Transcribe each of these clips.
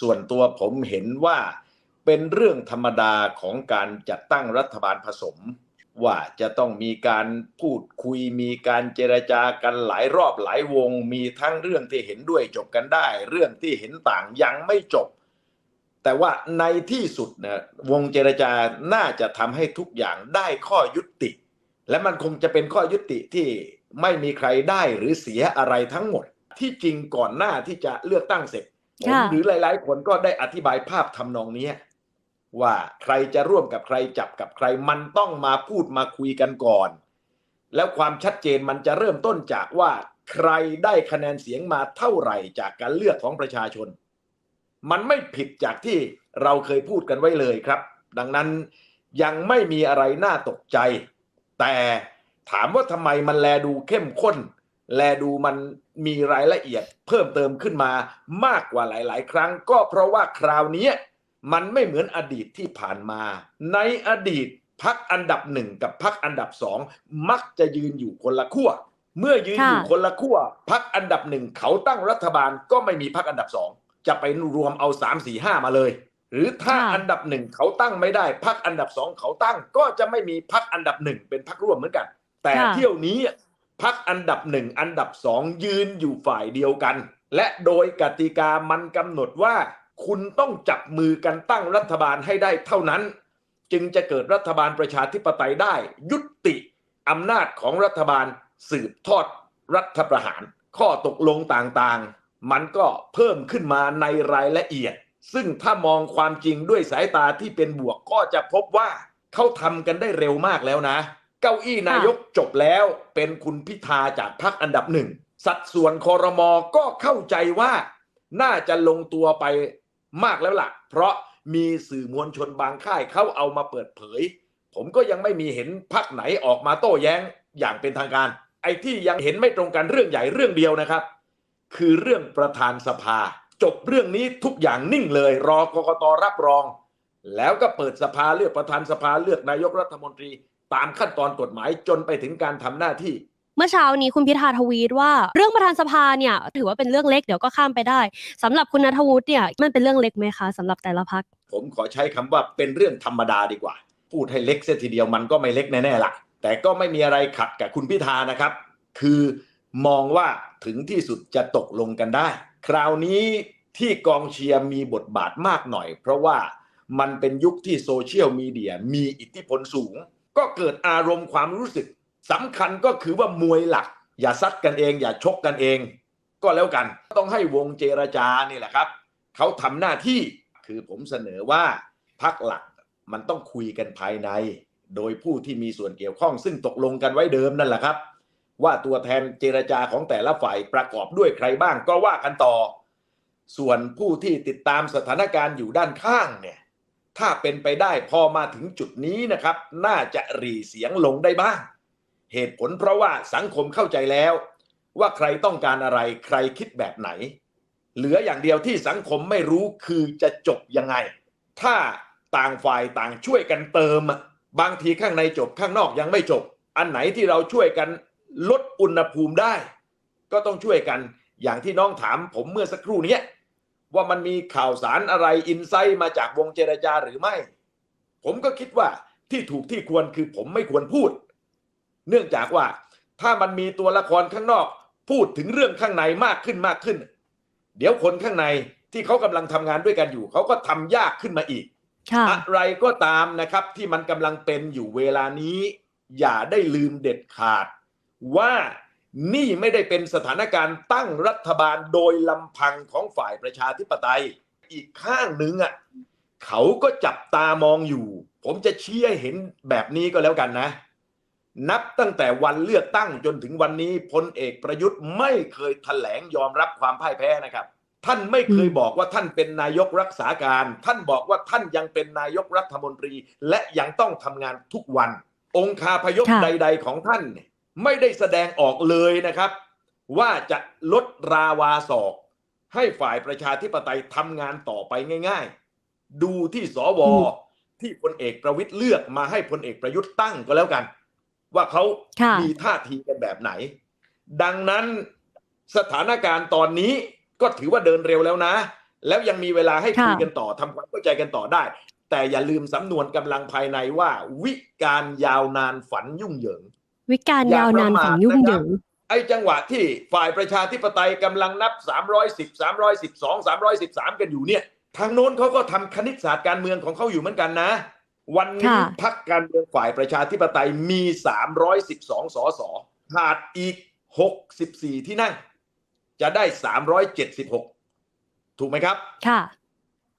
ส่วนตัวผมเห็นว่าเป็นเรื่องธรรมดาของการจัดตั้งรัฐบาลผสม ว่าจะต้องมีการพูดคุยมีการเจรจากันหลายรอบหลายวง มีทั้งเรื่องที่เห็นด้วยจบกันได้ เรื่องที่เห็นต่างยังไม่จบ แต่ว่าในที่สุดนะวงเจรจาน่าจะทำให้ทุกอย่างได้ข้อยุติ และมันคงจะเป็นข้อยุติที่ไม่มีใครได้หรือเสียอะไรทั้งหมด ที่จริงก่อนหน้าที่จะเลือกตั้งเสร็จ ผมหรือหลาย ๆ คนก็ได้อธิบายภาพทำนองเนี้ว่าใครจะร่วมกับใครจับกับใครมันต้องมาพูดมาคุยกันก่อน แล้วความชัดเจนมันจะเริ่มต้นจากว่าใครได้คะแนนเสียงมาเท่าไหร่จากการเลือกของประชาชน มันไม่ผิดจากที่เราเคยพูดกันไว้เลยครับ ดังนั้นยังไม่มีอะไรน่าตกใจ แต่ถามว่าทำไมมันแลดูเข้มข้น แลดูมันมีรายละเอียดเพิ่มเติมขึ้นมามากกว่าหลาย ๆ ครั้ง ก็เพราะว่าคราวเนี้ยมันไม่เหมือนอดีตที่ผ่านมา ในอดีตพักอันดับหนึ่งกับพักอันดับสองมักจะยืนอยู่คนละขั้วเมื่อยืนอยู่ค่ะคนละขั้วพักอันดับหนึ่งเขาตั้งรัฐบาลก็ไม่มีพักอันดับสองจะไปรวมเอาสามสี่ห้ามาเลย หรือถ้าค่ะอันดับหนึ่งเขาตั้งไม่ได้พักอันดับสองเขาตั้งก็จะไม่มีพักอันดับหนึ่งเป็นพักร่วมเหมือนกัน แต่ค่ะเที่ยวนี้ พักอันดับหนึ่งอันดับสองยืนอยู่ฝ่ายเดียวกัน และโดยกติกามันกำหนดว่า คุณต้องจับมือกันตั้งรัฐบาลให้ได้เท่านั้น จึงจะเกิดรัฐบาลประชาธิปไตยได้ ยุติอำนาจของรัฐบาลสืบทอดรัฐประหาร ข้อตกลงต่างๆ มันก็เพิ่มขึ้นมาในรายละเอียด ซึ่งถ้ามองความจริงด้วยสายตาที่เป็นบวกก็จะพบว่าเขาทำกันได้เร็วมากแล้วนะ เก้าอี้นายกจบแล้วเป็นคุณพิธาจากพรรคอันดับหนึ่ง สัดส่วนคอรมอก็เข้าใจว่าน่าจะลงตัวไปมากแล้วล่ะ เพราะมีสื่อมวลชนบางค่ายเขาเอามาเปิดเผย ผมก็ยังไม่มีเห็นพักไหนออกมาโต้แย้งอย่างเป็นทางการ ไอ้ที่ยังเห็นไม่ตรงกันเรื่องใหญ่เรื่องเดียวนะครับ คือเรื่องประธานสภา จบเรื่องนี้ทุกอย่างนิ่งเลย รอกกตรับรอง แล้วก็เปิดสภาเลือกประธานสภาเลือกนายกรัฐมนตรี ตามขั้นตอนกฎหมายจนไปถึงการทำหน้าที่ เมื่อเช้านี้คุณพิธาทวีตว่า เรื่องประธานสภาเนี่ย ถือว่าเป็นเรื่องเล็กเดี๋ยวก็ข้ามไปได้สำหรับคุณนัทวุฒิเนี่ยมันเป็นเรื่องเล็กไหมคะสำหรับแต่ละพักผมขอใช้คำว่าเป็นเรื่องธรรมดาดีกว่า พูดให้เล็กเสียทีเดียวมันก็ไม่เล็กแน่ๆละแต่ก็ไม่มีอะไรขัดกับคุณพิธานะครับ คือมองว่าถึงที่สุดจะตกลงกันได้ คราวนี้ที่กองเชียร์มีบทบาทมากหน่อย เพราะว่ามันเป็นยุคที่โซเชียลมีเดียมีอิทธิพลสูง ก็เกิดอารมณ์ความรู้สึกสำคัญก็คือว่ามวยหลัก อย่าซัดกันเอง อย่าชกกันเอง ก็แล้วกัน ต้องให้วงเจรจานี่แหละครับ เขาทำหน้าที่คือผมเสนอว่าพักหลักมันต้องคุยกันภายใน โดยผู้ที่มีส่วนเกี่ยวข้อง ซึ่งตกลงกันไว้เดิมนั่นแหละครับ ว่าตัวแทนเจรจาของแต่ละฝ่ายประกอบด้วยใครบ้างก็ว่ากันต่อ ส่วนผู้ที่ติดตามสถานการณ์อยู่ด้านข้างเนี่ย ถ้าเป็นไปได้พอมาถึงจุดนี้นะครับ น่าจะรีเสียงลงได้บ้าง เหตุผลเพราะว่าสังคมเข้าใจแล้ว ว่าใครต้องการอะไรใครคิดแบบไหน เหลืออย่างเดียวที่สังคมไม่รู้คือจะจบยังไง ถ้าต่างฝ่ายต่างช่วยกันเติมอะบางทีข้างในจบข้างนอกยังไม่จบ อันไหนที่เราช่วยกันลดอุณหภูมิได้ ก็ต้องช่วยกันอย่างที่น้องถามผมเมื่อสักครู่นี้ ว่ามันมีข่าวสารอะไรอินไซต์มาจากวงเจรจาหรือไม่ ผมก็คิดว่าที่ถูกที่ควรคือผมไม่ควรพูด เนื่องจากว่าถ้ามันมีตัวละครข้างนอก พูดถึงเรื่องข้างในมากขึ้นมากขึ้น เดี๋ยวคนข้างในที่เขากำลังทำงานด้วยกันอยู่ เขาก็ทำยากขึ้นมาอีกค่ะอะไรก็ตามนะครับที่มันกำลังเป็นอยู่เวลานี้ อย่าได้ลืมเด็ดขาดว่า นี่ไม่ได้เป็นสถานการณ์ตั้งรัฐบาลโดยลำพังของฝ่ายประชาธิปไตย อีกข้างหนึ่งอะเขาก็จับตามองอยู่ ผมจะเชี้ให้เห็นแบบนี้ก็แล้วกันนะ นับตั้งแต่วันเลือกตั้งจนถึงวันนี้พลเอกประยุทธ์ไม่เคยแถลงยอมรับความพ่ายแพ้นะครับ ท่านไม่เคยอืมบอกว่าท่านเป็นนายกรักษาการ ท่านบอกว่าท่านยังเป็นนายกรัฐมนตรี และยังต้องทำงานทุกวัน องคาพยพค่ะใด ๆ ของท่านเนี่ย ไม่ได้แสดงออกเลยนะครับ ว่าจะลดราวาศอกให้ฝ่ายประชาธิปไตยทำงานต่อไปง่าย ๆ ดูที่สวอืมที่พลเอกประวิตยเลือกมาให้พลเอกประยุทธ์ตั้งก็แล้วกัน ว่าเขาค่ะมีท่าทีกันแบบไหน ดังนั้นสถานการณ์ตอนนี้ก็ถือว่าเดินเร็วแล้วนะ แล้วยังมีเวลาให้คุยค่ะกันต่อทำความเข้าใจกันต่อได้ แต่อย่าลืมสำนวนกำลังภายในว่า วิการยาวนานฝันยุ่งเหยิง วิการอย่ายาวนานประมาทฝันยุ่งนะครับเหยิงไอ้จังหวะที่ฝ่ายประชาธิปไตยกำลังนับ 310 312 313 กันอยู่เนี่ย ทางโน้นเขาก็ทำคณิตศาสตร์การเมืองของเขาอยู่เหมือนกันนะ วันนี้ค่ะพักการเมืองฝ่ายประชาธิปไตยมี 312 สสขาดอีก 64 ที่นั่ง จะได้ 376 ถูกไหมครับ ค่ะ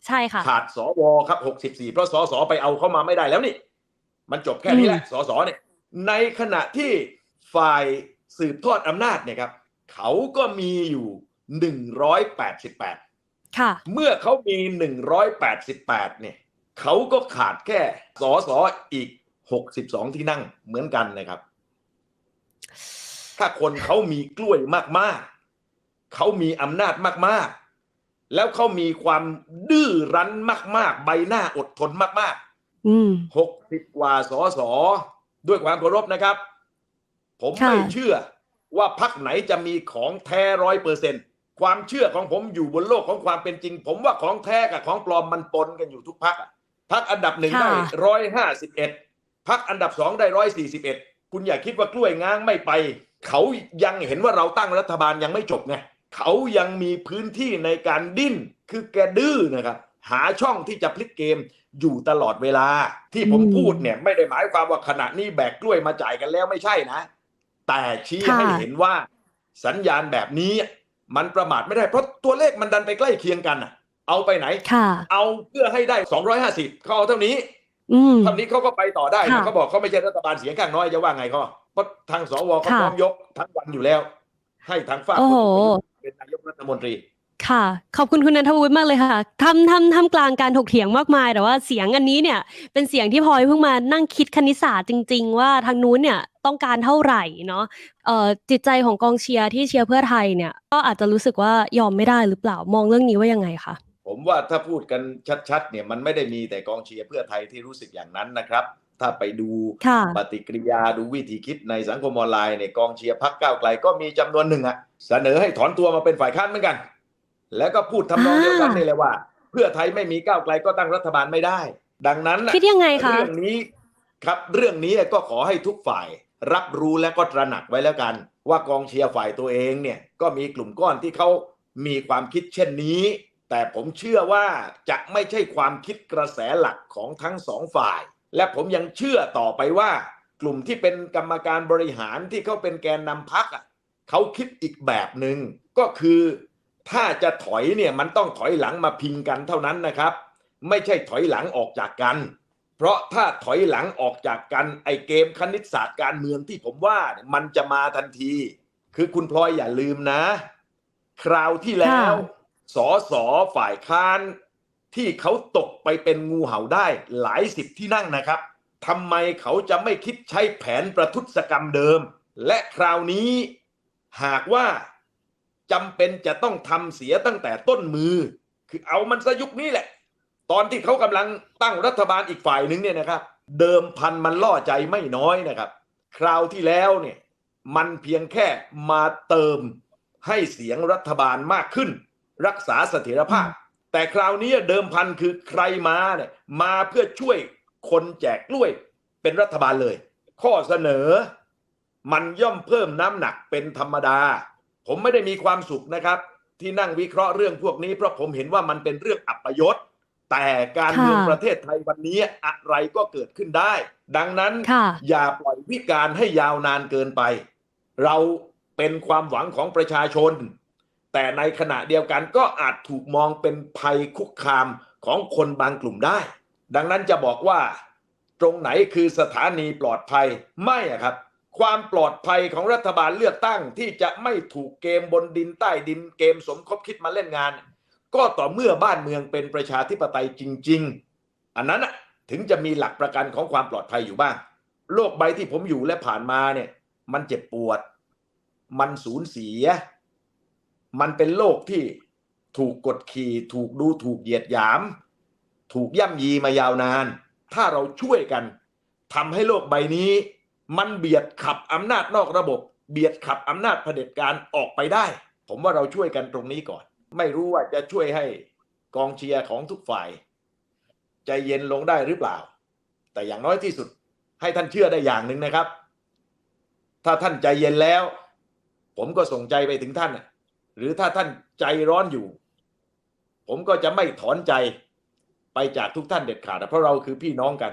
ใช่ค่ะ ขาดสวครับ 64 เพราะสสไปเอาเข้ามาไม่ได้แล้วนี่ มันจบแค่นี้แหละสสเนี่ย ในขณะที่ฝ่ายสืบทอดอำนาจเนี่ยครับเขาก็มีอยู่ 188ค่ะเมื่อเขามี 188เนี่ยเขาก็ขาดแค่สสอีก 62 ที่นั่งเหมือนกันนะครับ ถ้าคนเขามีกล้วยมากๆ เขามีอำนาจมากๆ แล้วเขามีความดื้อรั้นมาก ๆ ใบหน้าอดทนมากอืมๆ60กว่าสส ด้วยความเคารพนะครับ ผมค่ะไม่เชื่อว่าพักไหนจะมีของแท้ร้อยเปอร์เซ็นความเชื่อของผมอยู่บนโลกของความเป็นจริง ผมว่าของแท้กับของปลอมมันปนกันอยู่ทุกพักพักอันดับหนึ่งได้ร้อยห้าสิบเอ็ดพักอันดับสองได้ร้อยสี่สิบเอ็ดคุณอย่าคิดว่ากล้วยง้างไม่ไป เขายังเห็นว่าเราตั้งรัฐบาลยังไม่จบไงเขายังมีพื้นที่ในการดิ้นคือแกดื้อนะครับ หาช่องที่จะพลิกเกมอยู่ตลอดเวลา ที่ผมพูดเนี่ยไม่ได้หมายความว่าขณะนี้แบกกล้วยมาจ่ายกันแล้วไม่ใช่นะ แต่ชี้ค่ะให้เห็นว่าสัญญาณแบบนี้มันประมาทไม่ได้เพราะตัวเลขมันดันไปใกล้เคียงกันอะเอาไปไหนค่ะเอาเพื่อให้ได้ 250เขาเอาเท่านี้อืมเท่านี้เขาก็ไปต่อได้นะค่ะเขาบอกเขาไม่ใช่รัฐบาลเสียงข้างน้อยจะว่าไงเขาเพราะทางสวเขาค่ะพร้อมยกทั้งวันอยู่แล้ว ให้ทางฝ่ายโอ้โหเป็นนายกรัฐมนตรี ค่ะ ขอบคุณคุณนันทวุฒิมากเลยค่ะทำทำทำกลางการถกเถียงมากมาย แต่ว่าเสียงอันนี้เนี่ย เป็นเสียงที่พลอยเพิ่งมานั่งคิดคณิตศาสตร์จริง ๆ ว่าทางนู้นเนี่ยต้องการเท่าไหร่เนาะเอ่อจิตใจของกองเชียร์ที่เชียร์เพื่อไทยเนี่ย ก็อาจจะรู้สึกว่ายอมไม่ได้หรือเปล่ามองเรื่องนี้ว่ายังไงคะผมว่าถ้าพูดกันชัดๆเนี่ยมันไม่ได้มีแต่กองเชียร์เพื่อไทยที่รู้สึกอย่างนั้นนะครับ ถ้าไปดูค่ะปฏิกิริยาดูวิธีคิดในสังคมออนไลน์เนี่ยกองเชียร์พักก้าวไกลก็มีจำนวนหนึ่งอะเสนอให้ถอนตัวมาเป็นฝ่ายค้านเหมือนกัน แล้วก็พูดทำนองเดียวกันอ่านี่แหละว่า เพื่อไทยไม่มีก้าวไกลก็ตั้งรัฐบาลไม่ได้ ดังนั้นน่ะคิดยังไงคะเรื่องนี้ครับเรื่องนี้ก็ขอให้ทุกฝ่ายรับรู้และก็ตระหนักไว้แล้วกัน ว่ากองเชียร์ฝ่ายตัวเองเนี่ยก็มีกลุ่มก้อนที่เขามีความคิดเช่นนี้ แต่ผมเชื่อว่าจะไม่ใช่ความคิดกระแสหลักของทั้งสองฝ่าย และผมยังเชื่อต่อไปว่า กลุ่มที่เป็นกรรมการบริหารที่เขาเป็นแกนนำพักอะเขาคิดอีกแบบหนึ่งก็คือ ถ้าจะถอยเนี่ยมันต้องถอยหลังมาพิงกันเท่านั้นนะครับ ไม่ใช่ถอยหลังออกจากกัน เพราะถ้าถอยหลังออกจากกันไอเกมคณิตศาสตร์การเมืองที่ผมว่าเนี่ยมันจะมาทันที คือคุณพลอยอย่าลืมนะ คราวที่แล้วค่ะสอสอฝ่ายค้านที่เขาตกไปเป็นงูเห่าได้หลายสิบที่นั่งนะครับทำไมเขาจะไม่คิดใช้แผนประทุษกรรมเดิม และคราวนี้หากว่า จำเป็นจะต้องทำเสียตั้งแต่ต้นมือ คือเอามันซะยุคนี้แหละ ตอนที่เขากำลังตั้งรัฐบาลอีกฝ่ายหนึ่งเนี่ยนะครับ เดิมพันมันล่อใจไม่น้อยนะครับ คราวที่แล้วเนี่ยมันเพียงแค่มาเติมให้เสียงรัฐบาลมากขึ้น รักษาเสถียรภาพ แต่คราวนี้เดิมพันคือใครมาเนี่ยมาเพื่อช่วยคนแจกกล้วยเป็นรัฐบาลเลย ข้อเสนอมันย่อมเพิ่มน้ำหนักเป็นธรรมดา ผมไม่ได้มีความสุขนะครับ ที่นั่งวิเคราะห์เรื่องพวกนี้ เพราะผมเห็นว่ามันเป็นเรื่องอัปยศแต่การเมืองค่ะประเทศไทยวันนี้อะไรก็เกิดขึ้นได้ ดังนั้นค่ะอย่าปล่อยวิการให้ยาวนานเกินไป เราเป็นความหวังของประชาชน แต่ในขณะเดียวกันก็อาจถูกมองเป็นภัยคุกคามของคนบางกลุ่มได้ ดังนั้นจะบอกว่า ตรงไหนคือสถานีปลอดภัยไม่อะครับ ความปลอดภัยของรัฐบาลเลือกตั้งที่จะไม่ถูกเกมบนดินใต้ดินเกมสมคบคิดมาเล่นงาน ก็ต่อเมื่อบ้านเมืองเป็นประชาธิปไตยจริง ๆ อันนั้นถึงจะมีหลักประกันของความปลอดภัยอยู่บ้าง โลกใบที่ผมอยู่และผ่านมาเนี่ย มันเจ็บปวด มันสูญเสีย มันเป็นโลกที่ถูกกดขี่ถูกดูถูกเหยียดหยาม ถูกย่ำยีมายาวนาน ถ้าเราช่วยกันทำให้โลกใบนี้ มันเบียดขับอำนาจนอกระบบ เบียดขับอำนาจเผด็จการออกไปได้ ผมว่าเราช่วยกันตรงนี้ก่อน ไม่รู้ว่าจะช่วยให้กองเชียร์ของทุกฝ่าย ใจเย็นลงได้หรือเปล่า แต่อย่างน้อยที่สุดให้ท่านเชื่อได้อย่างหนึ่งนะครับ ถ้าท่านใจเย็นแล้ว ผมก็ส่งใจไปถึงท่าน หรือถ้าท่านใจร้อนอยู่ ผมก็จะไม่ถอนใจไปจากทุกท่านเด็ดขาดเพราะเราคือพี่น้องกัน